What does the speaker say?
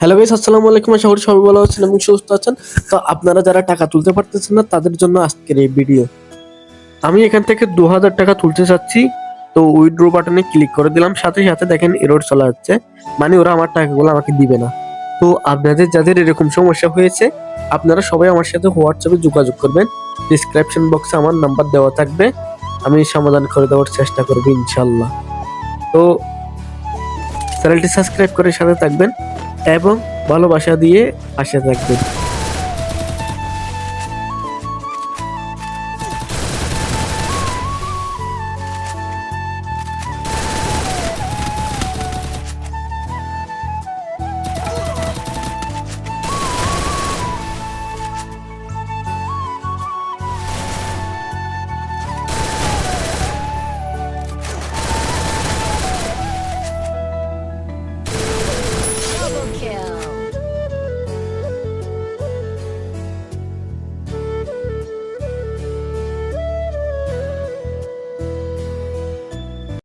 Hello guys আসসালামু আলাইকুম। আশা করি সবাই ভালো আছেন এবং সুস্থ আছেন। তো আপনারা যারা টাকা তুলতে পারতেছেন না, তাদের জন্য আজকের এই ভিডিও আমি এখান থেকে দু হাজার টাকা তুলতে চাচ্ছি। তো উইথড্র বাটনে ক্লিক করে দিলাম। সাথে সাথে দেখেন এরর চলে যাচ্ছে মানে ওরা আমার টাকাগুলো আমাকে দিবে না। তো আপনাদের যাদের এরকম সমস্যা হয়েছে, আপনারা সবাই আমার সাথে হোয়াটসঅ্যাপে যোগাযোগ করবেন। ডিসক্রিপশন বক্সে আমার নাম্বার দেওয়া থাকবে। আমি সমাধান করে দেওয়ার চেষ্টা করব ইনশাল্লাহ তো চ্যানেলটি সাবস্ক্রাইব করে সাথে থাকবেন। এবং ভালোবাসা দিয়ে আসা থাকবেন।